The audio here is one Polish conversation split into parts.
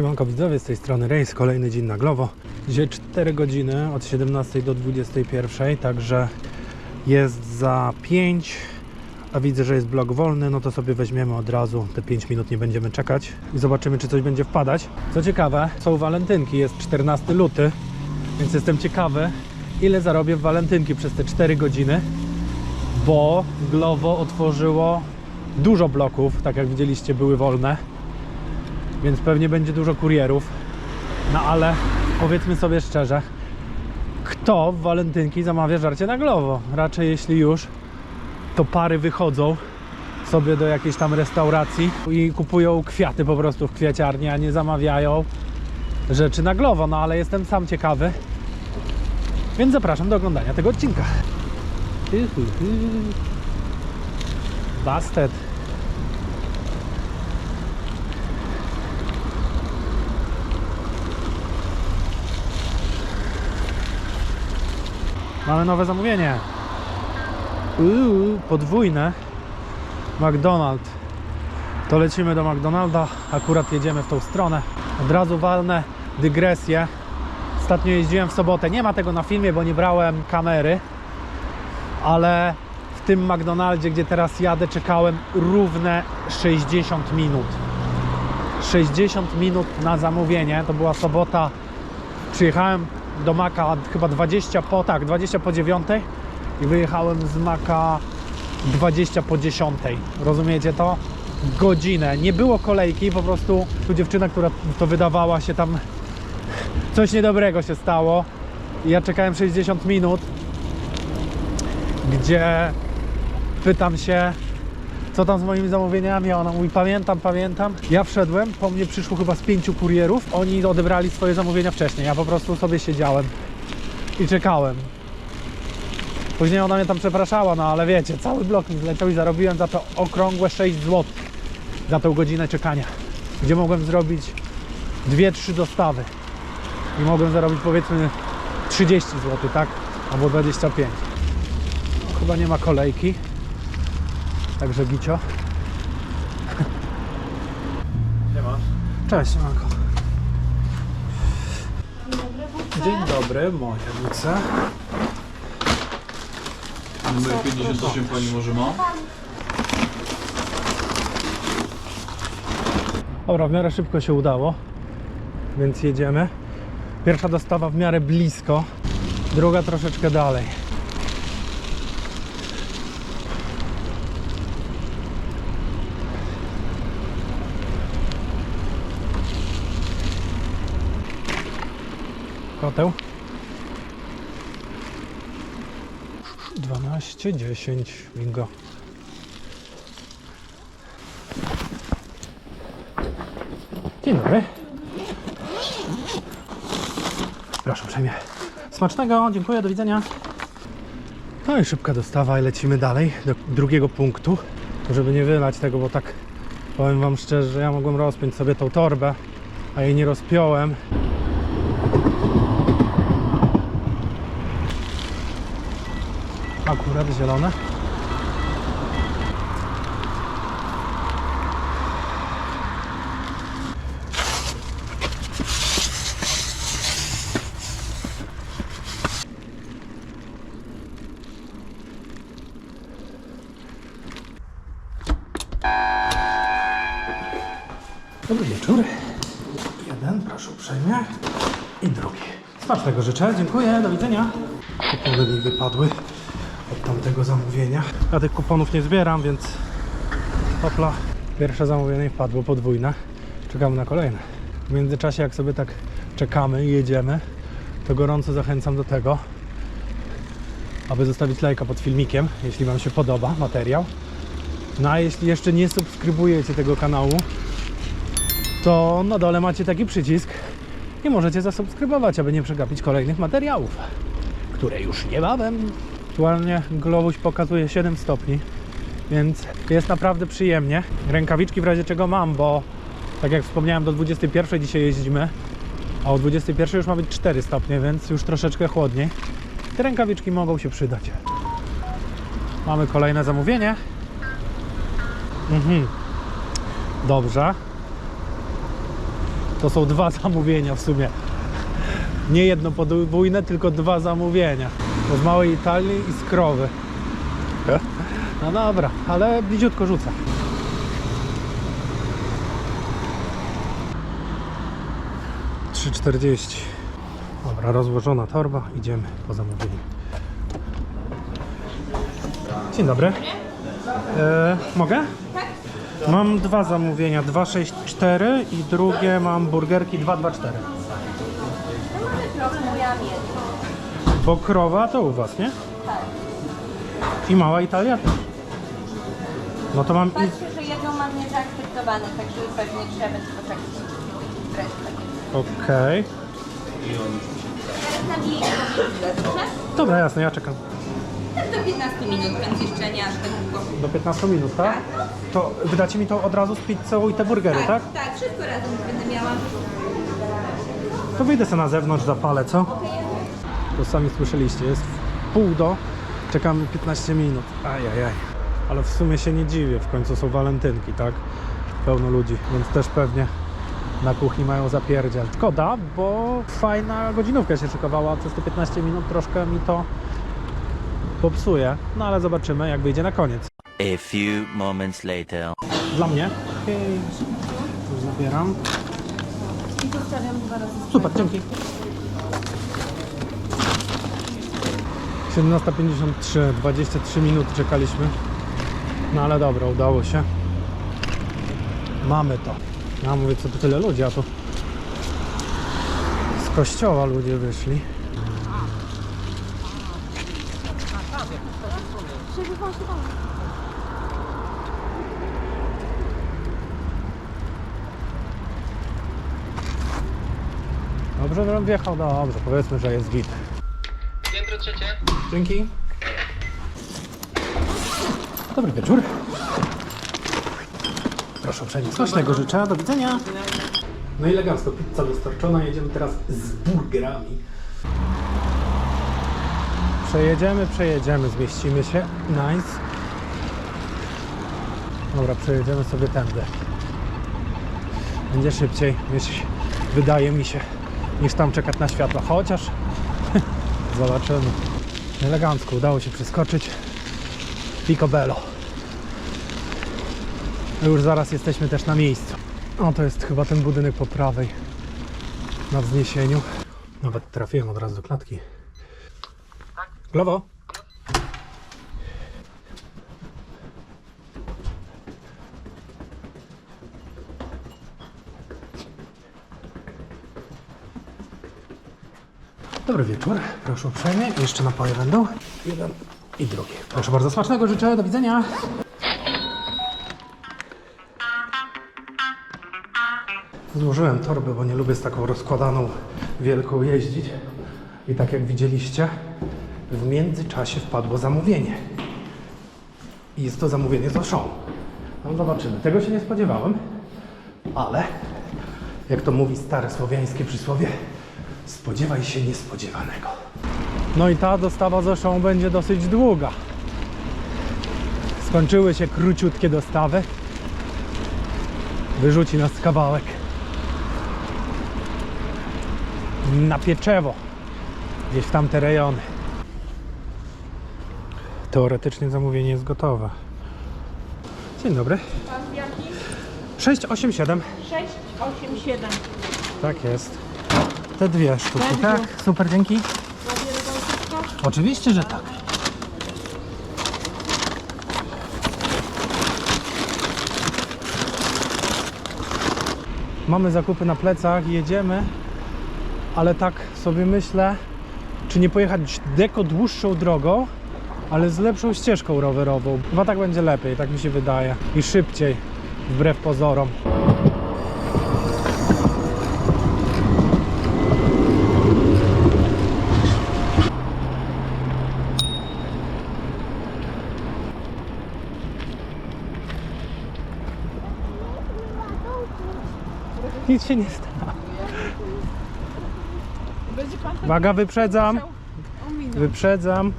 Siemanko widzowie, z tej strony Rejs, kolejny dzień na Glowo. Dzisiaj 4 godziny od 17 do 21, także jest za 5, a widzę, że jest blok wolny, no to sobie weźmiemy od razu, te 5 minut nie będziemy czekać i zobaczymy, czy coś będzie wpadać. Co ciekawe, są walentynki, jest 14 luty, więc jestem ciekawy, ile zarobię w walentynki przez te 4 godziny, bo Glovo otworzyło dużo bloków, tak jak widzieliście, były wolne więc pewnie będzie dużo kurierów. No ale powiedzmy sobie szczerze, kto w walentynki zamawia żarcie na Glowo? Raczej jeśli już, to pary wychodzą sobie do jakiejś tam restauracji i kupują kwiaty po prostu w kwiaciarni, a nie zamawiają rzeczy na Glowo. No ale jestem sam ciekawy, więc zapraszam do oglądania tego odcinka. Bastet. Mamy nowe zamówienie. Uuu, podwójne. McDonald. To lecimy do McDonalda. Akurat jedziemy w tą stronę. Od razu walnę dygresję. Ostatnio jeździłem w sobotę. Nie ma tego na filmie, bo nie brałem kamery. Ale w tym McDonaldzie, gdzie teraz jadę, czekałem równe 60 minut. 60 minut na zamówienie. To była sobota. Przyjechałem do Maka chyba 20 po, tak, 20 po 9 i wyjechałem z Maka 20 po 10. Rozumiecie to? Godzinę. Nie było kolejki, po prostu tu dziewczyna, która to wydawała się tam coś niedobrego się stało. Ja czekałem 60 minut, gdzie pytam się, co tam z moimi zamówieniami, a ona mówi, pamiętam, pamiętam. Ja wszedłem, po mnie przyszło chyba z pięciu kurierów, oni odebrali swoje zamówienia wcześniej, ja po prostu sobie siedziałem i czekałem. Później ona mnie tam przepraszała, no ale wiecie, cały blok mi zleciał i zarobiłem za to okrągłe 6 zł za tę godzinę czekania, gdzie mogłem zrobić 2-3 dostawy i mogłem zarobić powiedzmy 30 zł, tak? Albo 25. Chyba nie ma kolejki. Także Gicio. Siema. Cześć, Manko. Dzień dobry, moje luce. Numer 58 pani może ma? Dobra, w miarę szybko się udało, więc jedziemy. Pierwsza dostawa w miarę blisko, druga troszeczkę dalej. Koteł. 12, 10, bingo. Dzień dobry. Proszę uprzejmie. Smacznego, dziękuję, do widzenia. No i szybka dostawa i lecimy dalej do drugiego punktu, żeby nie wylać tego, bo tak powiem Wam szczerze, że ja mogłem rozpiąć sobie tą torbę, a jej nie rozpiąłem. Akurat zielone. Dobry wieczór. Jeden, proszę uprzejmie. I drugi. Smacznego życzę, dziękuję, do widzenia. Kupony mi wypadły od tamtego zamówienia. Ja tych kuponów nie zbieram, więc hopla. Pierwsze zamówienie wpadło podwójne. Czekamy na kolejne. W międzyczasie, jak sobie tak czekamy i jedziemy, to gorąco zachęcam do tego, aby zostawić lajka pod filmikiem, jeśli Wam się podoba materiał. No a jeśli jeszcze nie subskrybujecie tego kanału, to na dole macie taki przycisk i możecie zasubskrybować, aby nie przegapić kolejnych materiałów, które już niebawem. Aktualnie Globus pokazuje 7 stopni, więc jest naprawdę przyjemnie. Rękawiczki w razie czego mam, bo tak jak wspomniałem do 21 dzisiaj jeździmy, a o 21 już ma być 4 stopnie, więc już troszeczkę chłodniej. Te rękawiczki mogą się przydać. Mamy kolejne zamówienie. Mhm. Dobrze. To są dwa zamówienia w sumie. Nie jedno podwójne, tylko dwa zamówienia. Bo z małej Italii i z krowy. No dobra, ale bliziutko rzucę. Trzy czterdzieści. Dobra, rozłożona torba, idziemy po zamówieniu. Dzień dobry. E, mogę? Mam dwa zamówienia, 264 i drugie mam burgerki 224. Bo krowa to u was, nie? I mała Italia też. No to mam i... Patrzę, że jedną mam niezaakceptowane, także pewnie trzeba będzie poczekać. Resztę. Okej. Teraz nabiję? Dobra, jasne, ja czekam. Tak do 15 minut, więc jeszcze nie aż tak długo. Do 15 minut, tak? To wydacie mi to od razu z pizzą i te burgery, tak? Tak, wszystko razem będę miała. To wyjdę sobie na zewnątrz, zapalę, co? To sami słyszeliście, jest w pół do, czekamy 15 minut. Ajajaj. Ale w sumie się nie dziwię, w końcu są walentynki, tak? Pełno ludzi, więc też pewnie na kuchni mają zapierdziel. Szkoda, bo fajna godzinówka się szykowała, przez te 15 minut troszkę mi to popsuje. No ale zobaczymy, jak wyjdzie na koniec. A few moments later. Dla mnie. Okej. Już zabieram. Super, dzięki. 17.53, 23 minuty czekaliśmy. No ale dobra, udało się. Mamy to. Ja mówię, co tu tyle ludzi, a tu z kościoła ludzie wyszli. Dobrze, że on wjechał? Dobrze, powiedzmy, że jest git. Dzięki. Dobry wieczór. Proszę uprzejmie. Smacznego życzę. Do widzenia. No i elegancko, pizza dostarczona. Jedziemy teraz z burgerami. Przejedziemy, przejedziemy, zmieścimy się. Nice. Dobra, przejedziemy sobie tędy. Będzie szybciej, niż wydaje mi się, niż tam czekać na światła. Chociaż zobaczymy. Elegancko udało się przeskoczyć. Picobello. Już zaraz jesteśmy też na miejscu. O, to jest chyba ten budynek po prawej. Na wzniesieniu. Nawet trafiłem od razu do klatki. Glowo. Dobry wieczór, proszę uprzejmie. Jeszcze napoje będą. Jeden i drugi. Proszę bardzo, smacznego życzę, do widzenia. Złożyłem torbę, bo nie lubię z taką rozkładaną wielką jeździć. I tak jak widzieliście, w międzyczasie wpadło zamówienie. I jest to zamówienie z Auchan. No zobaczymy. Tego się nie spodziewałem, ale jak to mówi stare słowiańskie przysłowie, spodziewaj się niespodziewanego. No i ta dostawa z Auchan będzie dosyć długa. Skończyły się króciutkie dostawy. Wyrzuci nas kawałek na pieczewo gdzieś w tamte rejony. Teoretycznie zamówienie jest gotowe. Dzień dobry. Pan jaki? 687. 6, 8, 7. Tak jest. Te dwie sztuki, tak? Super, dzięki. Oczywiście, że tak. Mamy zakupy na plecach, jedziemy, ale tak sobie myślę, czy nie pojechać deko dłuższą drogą, ale z lepszą ścieżką rowerową. Chyba tak będzie lepiej, tak mi się wydaje. I szybciej, wbrew pozorom. Nic się nie stało. Będzie pan tak Uwaga, wyprzedzam. musiał ominąć. Wyprzedzam.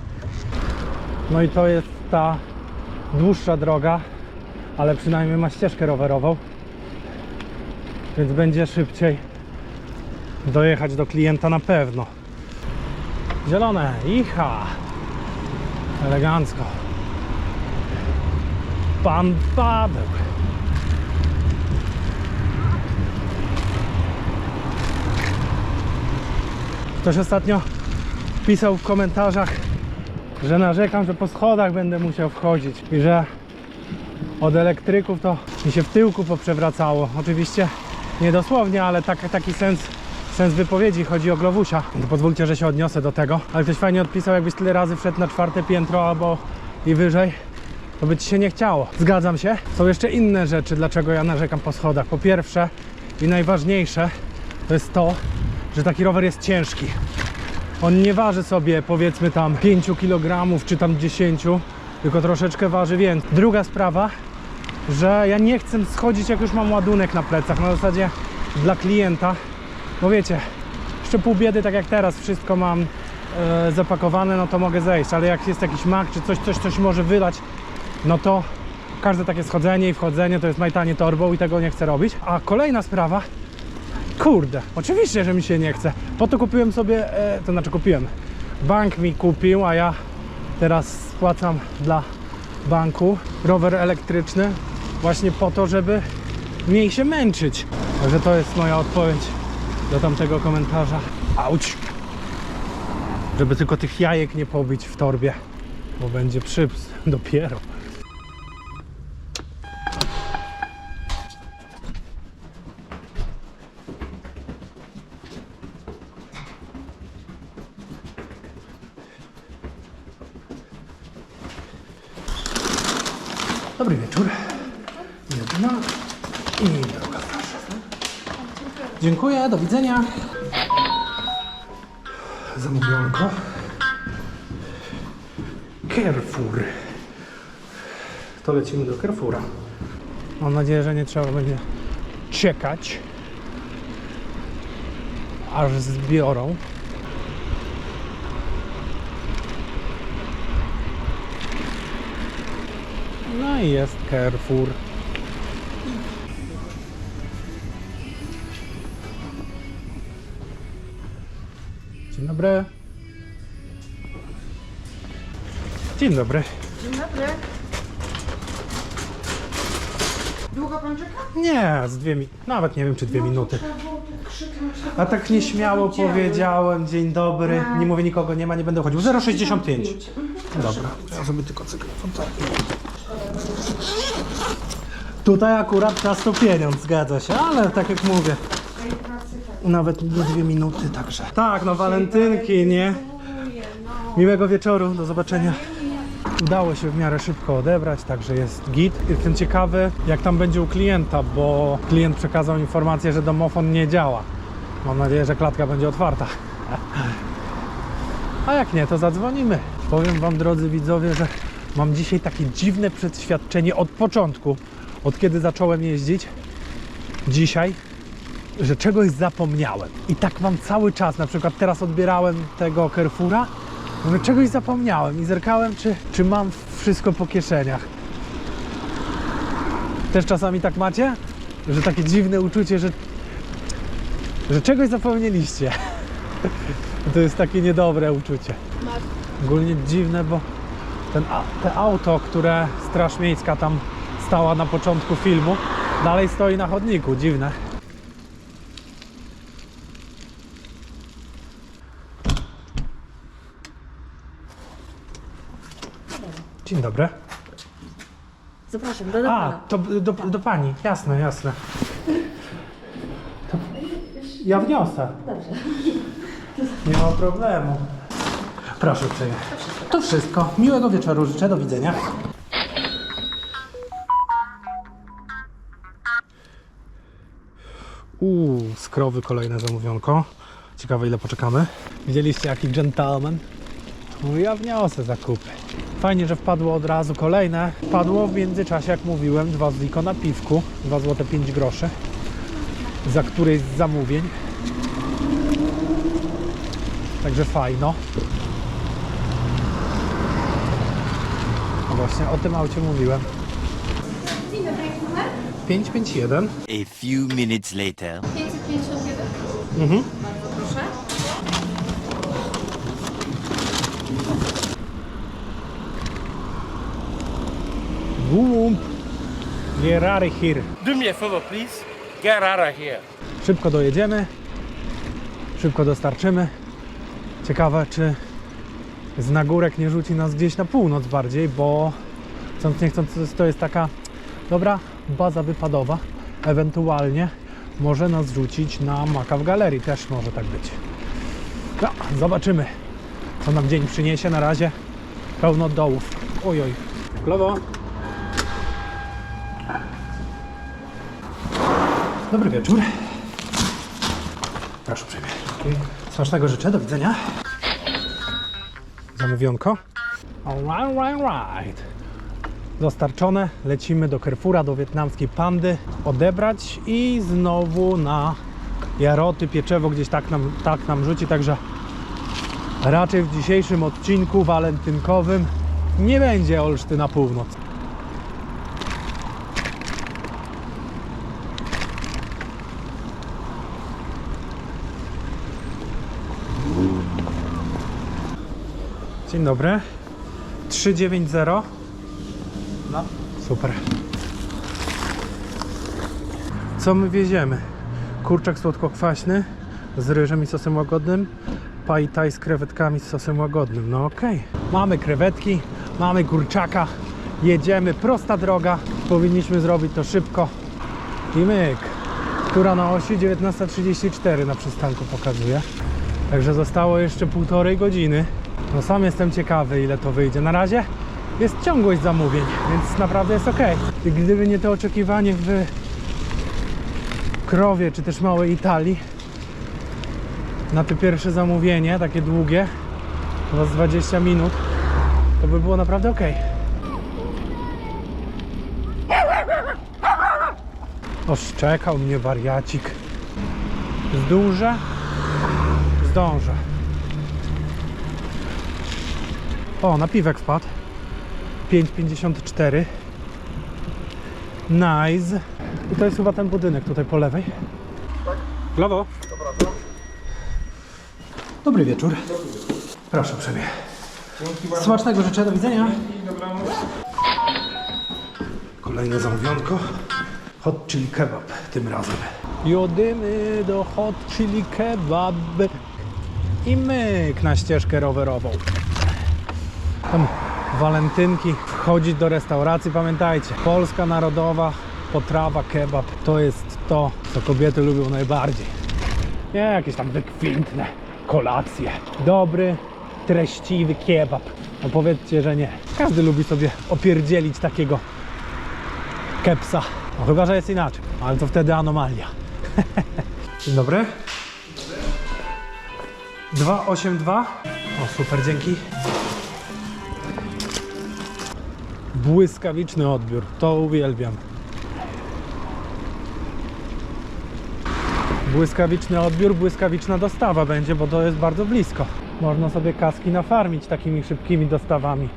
No i to jest ta dłuższa droga, ale przynajmniej ma ścieżkę rowerową. Więc będzie szybciej dojechać do klienta na pewno. Zielone, icha. Elegancko. Pan Paweł. Ktoś ostatnio pisał w komentarzach, że narzekam, że po schodach będę musiał wchodzić i że od elektryków to mi się w tyłku poprzewracało. Oczywiście nie dosłownie, ale tak, taki sens, sens wypowiedzi chodzi o Glowusia. Pozwólcie, że się odniosę do tego. Ale ktoś fajnie odpisał, jakbyś tyle razy wszedł na czwarte piętro albo i wyżej, to by ci się nie chciało. Zgadzam się. Są jeszcze inne rzeczy, dlaczego ja narzekam po schodach. Po pierwsze i najważniejsze to jest to, że taki rower jest ciężki. On nie waży sobie powiedzmy tam 5 kg czy tam 10, tylko troszeczkę waży więcej. Druga sprawa, że ja nie chcę schodzić jak już mam ładunek na plecach, na zasadzie dla klienta. Bo wiecie, jeszcze pół biedy tak jak teraz, wszystko mam e, zapakowane, no to mogę zejść, ale jak jest jakiś mak czy coś, coś, coś może wylać, no to każde takie schodzenie i wchodzenie to jest majtanie torbą i tego nie chcę robić. A kolejna sprawa, Kurde, oczywiście, że mi się nie chce. Po to kupiłem sobie, e, to znaczy kupiłem. Bank mi kupił, a ja teraz spłacam dla banku rower elektryczny właśnie po to, żeby mniej się męczyć. Także to jest moja odpowiedź do tamtego komentarza. Auć! Żeby tylko tych jajek nie pobić w torbie, bo będzie przyps dopiero. Dobry wieczór. Jedna i druga, proszę. Dziękuję, do widzenia. Zamówionko. Carrefour. To lecimy do Carrefoura. Mam nadzieję, że nie trzeba będzie czekać, aż zbiorą. No i jest Carrefour. Dobry. Dzień dobry. Dzień dobry. Długo pan czeka? Nie, z dwie mi- nawet nie wiem czy dwie minuty. A tak nieśmiało powiedziałem dzień dobry. Nie mówię nikogo nie ma, nie będę chodził. 065. Dobra, ja sobie tylko cykl. Tutaj akurat czas to pieniądz, zgadza się, ale tak jak mówię. Nawet nie dwie minuty, także. Tak, no walentynki, nie? Miłego wieczoru, do zobaczenia. Udało się w miarę szybko odebrać, także jest git. Jestem ciekawy, jak tam będzie u klienta, bo klient przekazał informację, że domofon nie działa. Mam nadzieję, że klatka będzie otwarta. A jak nie, to zadzwonimy. Powiem Wam, drodzy widzowie, że mam dzisiaj takie dziwne przeświadczenie od początku, od kiedy zacząłem jeździć. Dzisiaj, że czegoś zapomniałem. I tak mam cały czas. Na przykład teraz odbierałem tego Carrefoura. Mówię, czegoś zapomniałem i zerkałem, czy, czy mam wszystko po kieszeniach. Też czasami tak macie? Że takie dziwne uczucie, że, że czegoś zapomnieliście. To jest takie niedobre uczucie. Ogólnie dziwne, bo ten, te auto, które Straż Miejska tam stała na początku filmu, dalej stoi na chodniku. Dziwne. Dzień dobry. Zapraszam, do, do A, pana. to do, do pani, jasne, jasne. To ja wniosę. Dobrze. Nie ma problemu. Proszę uprzejmie. To wszystko. Miłego wieczoru życzę, do widzenia. Uuu, skrowy kolejne zamówionko. Ciekawe ile poczekamy. Widzieliście jaki gentleman? No ja wniosę zakupy. Fajnie, że wpadło od razu kolejne. Wpadło w międzyczasie, jak mówiłem, dwa zliko na piwku. 2 zł 5 groszy. Za któreś z zamówień. Także fajno. No właśnie, o tym aucie mówiłem. Dzień dobry, jaki numer? 551. A few minutes later. 551. Mhm. Of here. Do me a favor, please. Of here. Szybko dojedziemy, szybko dostarczymy. Ciekawe, czy z nagórek nie rzuci nas gdzieś na północ bardziej, bo chcąc nie chcąc to jest taka dobra baza wypadowa. Ewentualnie może nas rzucić na maka w galerii, też może tak być. No, zobaczymy, co nam dzień przyniesie. Na razie pełno dołów. Ojoj. W Dobry wieczór. Proszę uprzejmie. Smacznego życzę, do widzenia. Zamówionko. Alright, right, right. Dostarczone, lecimy do Carrefoura, do wietnamskiej pandy, odebrać i znowu na jaroty, pieczewo gdzieś tak nam, tak nam rzuci, także raczej w dzisiejszym odcinku walentynkowym nie będzie Olszty na północ. Dzień dobry. 390. No. Super. Co my wieziemy? Kurczak słodko-kwaśny z ryżem i sosem łagodnym. Paj thai z krewetkami z sosem łagodnym. No okej. Mamy krewetki, mamy kurczaka. Jedziemy, prosta droga. Powinniśmy zrobić to szybko. I myk. Która na osi 19.34 na przystanku pokazuje. Także zostało jeszcze półtorej godziny. No sam jestem ciekawy ile to wyjdzie. Na razie jest ciągłość zamówień, więc naprawdę jest ok. I gdyby nie to oczekiwanie w Krowie czy też Małej Italii na to pierwsze zamówienie, takie długie, chyba z 20 minut, to by było naprawdę ok. Oszczekał mnie wariacik. Zdążę? Zdążę. O, napiwek wpadł. 5,54. Nice. I to jest chyba ten budynek tutaj po lewej. W lewo. Dobry wieczór. Proszę uprzejmie. Smacznego życzę, do widzenia. Kolejne zamówionko. Hot chili kebab tym razem. Jodymy do hot chili kebab i myk na ścieżkę rowerową. Tam walentynki, wchodzić do restauracji, pamiętajcie, polska narodowa potrawa kebab to jest to, co kobiety lubią najbardziej. Nie jakieś tam wykwintne kolacje. Dobry, treściwy kebab. No powiedzcie, że nie. Każdy lubi sobie opierdzielić takiego kepsa. No chyba, że jest inaczej, ale to wtedy anomalia. Dzień dobry. 282. O, super, dzięki. Błyskawiczny odbiór, to uwielbiam. Błyskawiczny odbiór, błyskawiczna dostawa będzie, bo to jest bardzo blisko. Można sobie kaski nafarmić takimi szybkimi dostawami.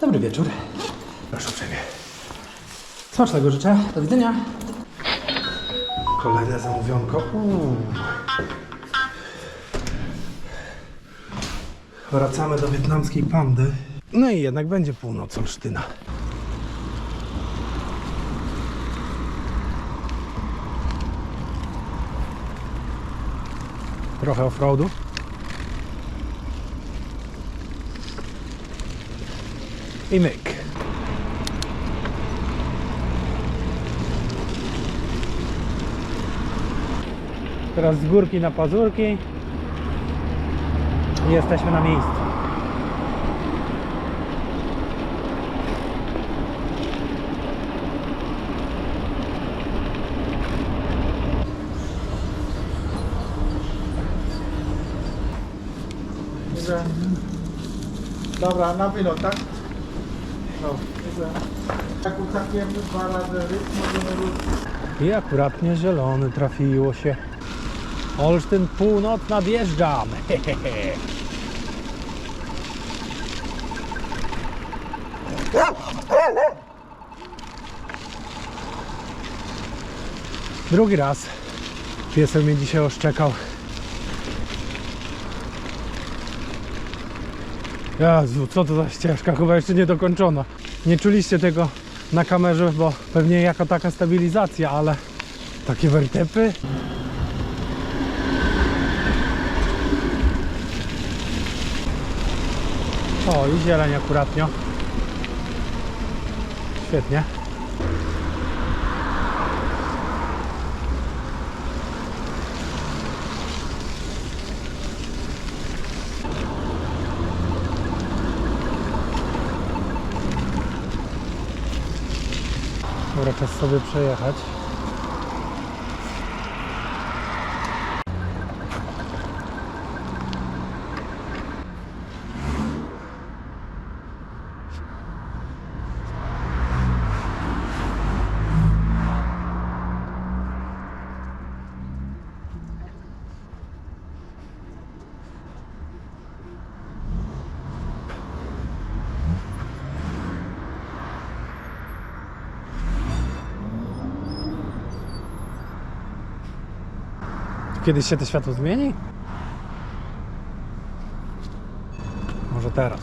Dobry wieczór. Proszę uprzejmie. Smacznego życzę. Do widzenia. Kolejne zamówionko. Uuu. Wracamy do wietnamskiej pandy. No i jednak będzie północ Olsztyna. Trochę offroadu. I myk. Teraz z górki na pazurki. I jesteśmy na miejscu. Dobra, na wylot, tak? No. Jak ucapiemy dwa razy ryb, możemy ruszyć. I akuratnie zielony trafiło się. Olsztyn północ nadjeżdżam. Drugi raz. Piesek mnie dzisiaj oszczekał. Jezu, co to za ścieżka? Chyba jeszcze nie dokończona. Nie czuliście tego na kamerze, bo pewnie jako taka stabilizacja, ale takie wertepy. O, i zieleń akuratnio. Świetnie. Dobra, czas sobie przejechać. Kiedyś się to światło zmieni? Może teraz.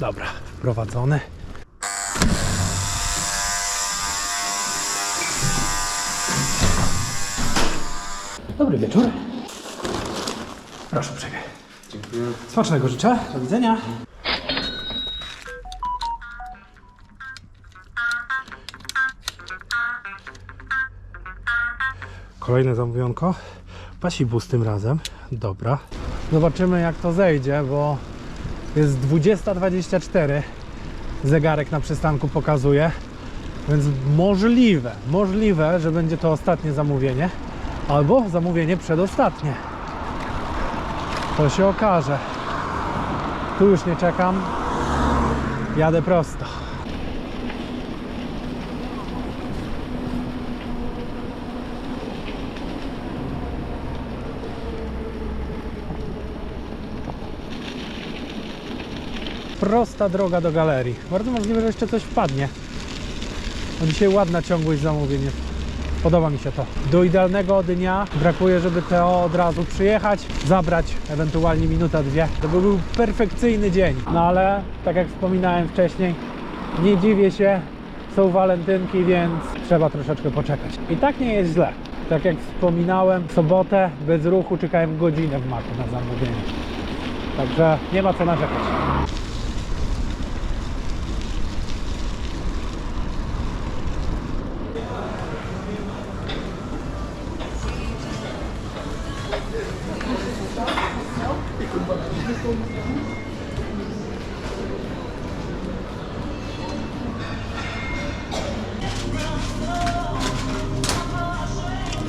Dobra, wprowadzony. Dobry wieczór. Proszę uprzejmie. Dziękuję. Smacznego życzę. Do widzenia. Kolejne zamówionko. Pasibus tym razem. Dobra. Zobaczymy jak to zejdzie, bo jest 20.24. Zegarek na przystanku pokazuje. Więc możliwe, możliwe, że będzie to ostatnie zamówienie. Albo zamówienie przedostatnie. To się okaże. Tu już nie czekam. Jadę prosto. Prosta droga do galerii. Bardzo możliwe, że jeszcze coś wpadnie. No dzisiaj ładna ciągłość zamówień. Podoba mi się to. Do idealnego dnia brakuje, żeby TO od razu przyjechać, zabrać ewentualnie minuta, dwie. To by był perfekcyjny dzień. No ale tak jak wspominałem wcześniej, nie dziwię się, są walentynki, więc trzeba troszeczkę poczekać. I tak nie jest źle. Tak jak wspominałem, w sobotę bez ruchu czekałem godzinę w maku na zamówienie. Także nie ma co narzekać.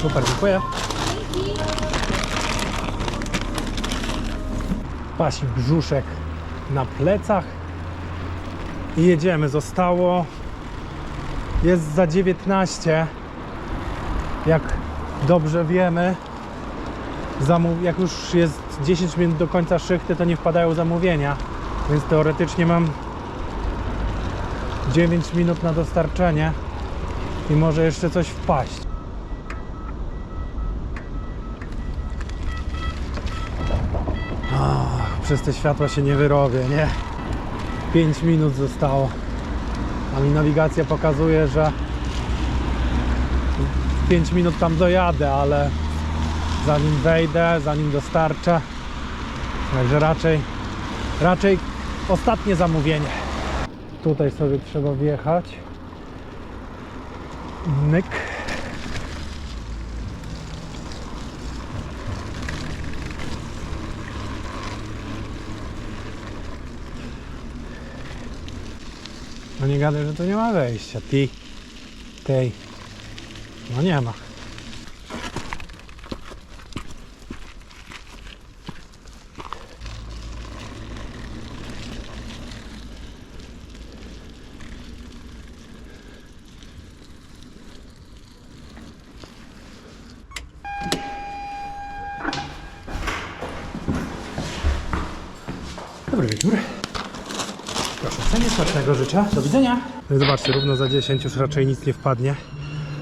Super, dziękuję. Pasi brzuszek na plecach. I jedziemy. Zostało. Jest za 19. Jak dobrze wiemy, zamów... jak już jest 10 minut do końca szychty, to nie wpadają zamówienia. Więc teoretycznie mam 9 minut na dostarczenie i może jeszcze coś wpaść. Przez te światła się nie wyrobię, nie? 5 minut zostało. A mi nawigacja pokazuje, że 5 minut tam dojadę, ale zanim wejdę, zanim dostarczę. Także raczej, raczej ostatnie zamówienie. Tutaj sobie trzeba wjechać. Myk. No nie gadaj, że tu nie ma wejścia. Ty. Tej. No nie ma. Dobry wieczór. Proszę ocenię, smacznego życzę. Do widzenia. Zobaczcie, równo za 10 już raczej nic nie wpadnie.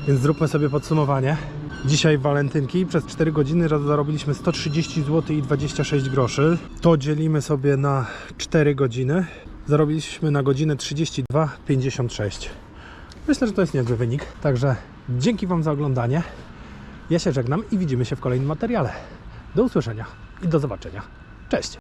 Więc zróbmy sobie podsumowanie. Dzisiaj walentynki przez 4 godziny zarobiliśmy 130 zł i 26 groszy. To dzielimy sobie na 4 godziny. Zarobiliśmy na godzinę 32,56. Myślę, że to jest niezły wynik. Także dzięki Wam za oglądanie. Ja się żegnam i widzimy się w kolejnym materiale. Do usłyszenia i do zobaczenia. Cześć!